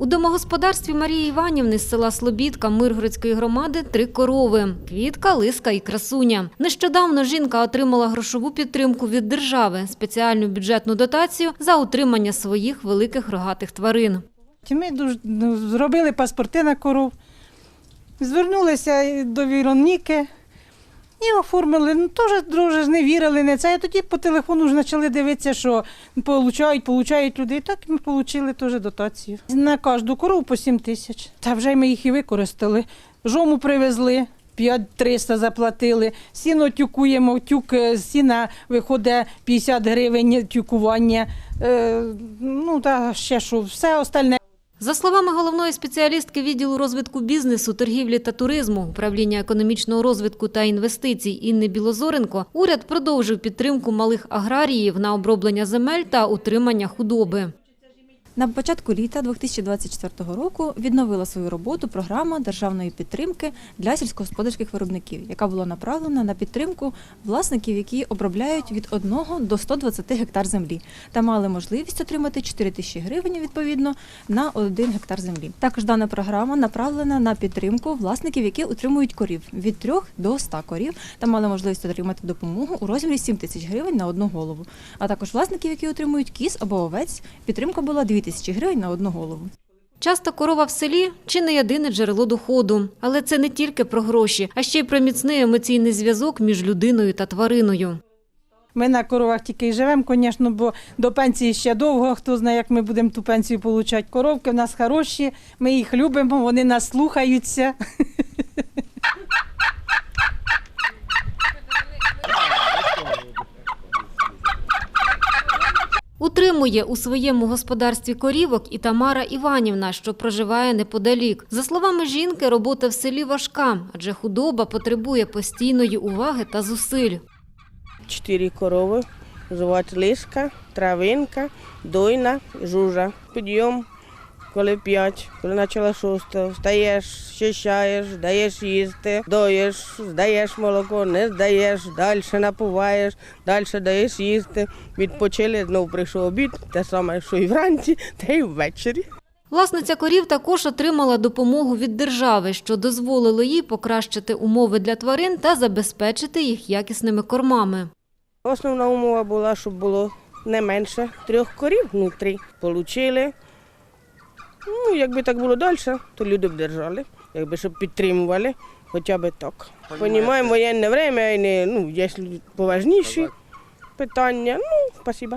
У домогосподарстві Марії Іванівни з села Слобідка Миргородської громади три корови – квітка, лиска і красуня. Нещодавно жінка отримала грошову підтримку від держави, спеціальну бюджетну дотацію за утримання своїх великих рогатих тварин. Ми ну, зробили паспорти на коров, звернулися до Віроніки і оформили. Ну, теж дуже не вірили на це. А тоді по телефону вже почали дивитися, що получають, получають. І так ми отримали теж дотацію. На кожну корову по 7 тисяч. Та вже ми їх і використали. Жому привезли. 5-300 заплатили, сіно тюкуємо, тюк е, сіна виходить 50 гривень тюкування. Е, ну та ще що, все остальне За словами головної спеціалістки відділу розвитку бізнесу, торгівлі та туризму, управління економічного розвитку та інвестицій Інни Білозоренко, уряд продовжив підтримку малих аграріїв на оброблення земель та утримання худоби. На початку літа 2024 року відновила свою роботу програма державної підтримки для сільськогосподарських виробників, яка була направлена на підтримку власників, які обробляють від 1 до 120 гектар землі, та мали можливість отримати 4 тисячі гривень відповідно на 1 гектар землі. Також дана програма направлена на підтримку власників, які утримують корів від 3 до 100 корів, та мали можливість отримати допомогу у розмірі 7 тисяч гривень на одну голову. А також власників, які отримують кіз або овець, підтримка була 2 тисячі гривень на одну голову. Часто корова в селі чи не єдине джерело доходу. Але це не тільки про гроші, а ще й про міцний емоційний зв'язок між людиною та твариною. Ми на коровах тільки й живемо, звісно, бо до пенсії ще довго. Хто знає, як ми будемо ту пенсію отримати. Коровки в нас хороші, ми їх любимо, вони нас слухаються. Утримує у своєму господарстві корівок і Тамара Іванівна, що проживає неподалік. За словами жінки, робота в селі важка, адже худоба потребує постійної уваги та зусиль. чотири корови, жувати лишка, травинка, дойна, жужа. Підйом, коли п'ять, коли почала шоста, встаєш, щищаєш, даєш їсти, доїш, здаєш молоко, не здаєш, далі напуваєш, далі даєш їсти. Відпочили, знову прийшов обід, те саме, що і вранці, та й ввечері. Власниця корів також отримала допомогу від держави, що дозволило їй покращити умови для тварин та забезпечити їх якісними кормами. Основна умова була, щоб було не менше трьох корів внутрі. Получили. Ну, якби так було далі, то люди б держали, якби щоб підтримували, хоча б так. Понімаємо воєнне время, і не, ну, є поважніші питання. Ну, спасибо.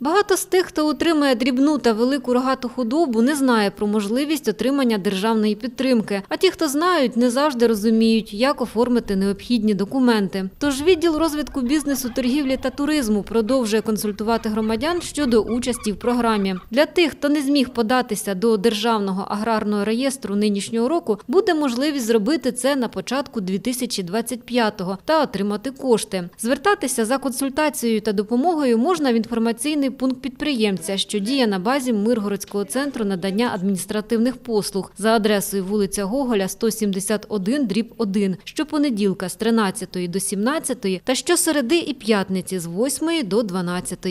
Багато з тих, хто утримує дрібну та велику рогату худобу, не знає про можливість отримання державної підтримки. А ті, хто знають, не завжди розуміють, як оформити необхідні документи. Тож відділ розвитку бізнесу, торгівлі та туризму продовжує консультувати громадян щодо участі в програмі. Для тих, хто не зміг податися до державного аграрного реєстру нинішнього року, буде можливість зробити це на початку 2025-го та отримати кошти. Звертатися за консультацією та допомогою можна в інформаційний пункт підприємця, що діє на базі Миргородського центру надання адміністративних послуг за адресою вулиця Гоголя, 171, дріб 1, щопонеділка з 13 до 17 та щосереди і п'ятниці з 8 до 12.